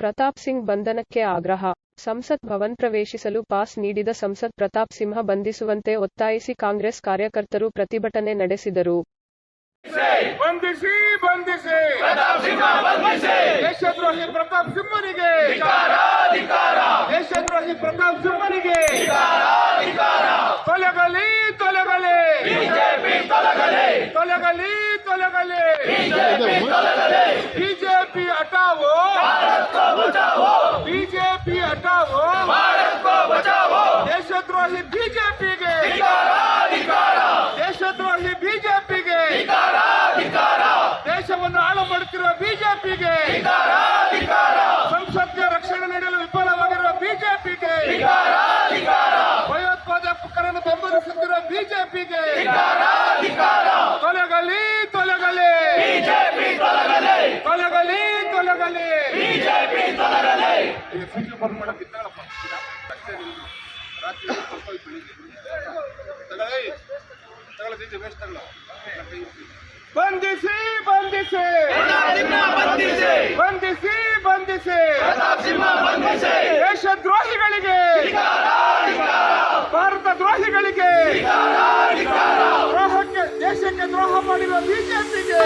ಪ್ರತಾಪ್ ಸಿಂಗ್ ಬಂಧನಕ್ಕೆ ಆಗ್ರಹ. ಸಂಸತ್ ಭವನ್ ಪ್ರವೇಶಿಸಲು ಪಾಸ್ ನೀಡಿದ ಸಂಸದ್ ಪ್ರತಾಪ್ ಸಿಂಹ ಬಂಧಿಸುವಂತೆ ಒತ್ತಾಯಿಸಿ ಕಾಂಗ್ರೆಸ್ ಕಾರ್ಯಕರ್ತರು ಪ್ರತಿಭಟನೆ ನಡೆಸಿದರು. ಬಂಧಿಸಿ ಬಂಧಿಸಿ. ದೇಶದ್ರೋಹಿ ಪ್ರತಾಪ್ ಸಿಂಹನಿಗೆ. ದೇಶದ್ರೋಹಿ ಪ್ರತಾಪ್ ಸಿಂಹನಿಗೆ. ತೊಲಗಲಿ ತೊಲಗಲಿ. ತೊಲಗಲಿ. ತೊಲಗಲಿ ಬಿಜೆಪಿ ಹಟಾವೋ ಬಿಜೆಪಿ ಹಟಾವೋ ದೇಶದ್ರೋಹಿ ಬಿಜೆಪಿಗೆ. ದೇಶದ್ರೋಹಿ ಬಿಜೆಪಿಗೆ. ದೇಶವನ್ನು ಹಾಳು ಮಾಡುತ್ತಿರುವ ಬಿಜೆಪಿಗೆ. ಸಂಸತ್ಗೆ ರಕ್ಷಣೆ ನೀಡಲು ವಿಫಲವಾಗಿರುವ ಬಿಜೆಪಿಗೆ. ಭಯೋತ್ಪಾದಕರನ್ನು ಬೆಂಬಲಿಸುತ್ತಿರುವ ಬಿಜೆಪಿಗೆ. ತೊಲಗಲಿ ತೊಲಗಲಿ. ತೊಲಗಲಿ ತೊಲಗಲಿ. ಬಿಜೆಪಿ ಇದ್ದಾಳಪ್ಪ. ಅಷ್ಟೇ ನಿಮ್ದು. ಬಂದಿಸಿ ಹೋಗಿ ಬೆಳಿಗ್ಗೆ ಬಂದಿಸಿ ತಿಂದು ಬಂದಿಸಿ ತಗೊಳ್ಳ ಬಂಧಿಸಿ ಬಂಧಿಸಿ. ಬಂಧಿಸಿ. ಬಂಧಿಸಿ ದೇಶ ದ್ರೋಹಿಗಳಿಗೆ ಭಾರತ ದ್ರೋಹಿಗಳಿಗೆ ದ್ರೋಹಕ್ಕೆ ದೇಶಕ್ಕೆ ದ್ರೋಹ ಮಾಡಿರುವ ಬಿಜೆಪಿಗೆ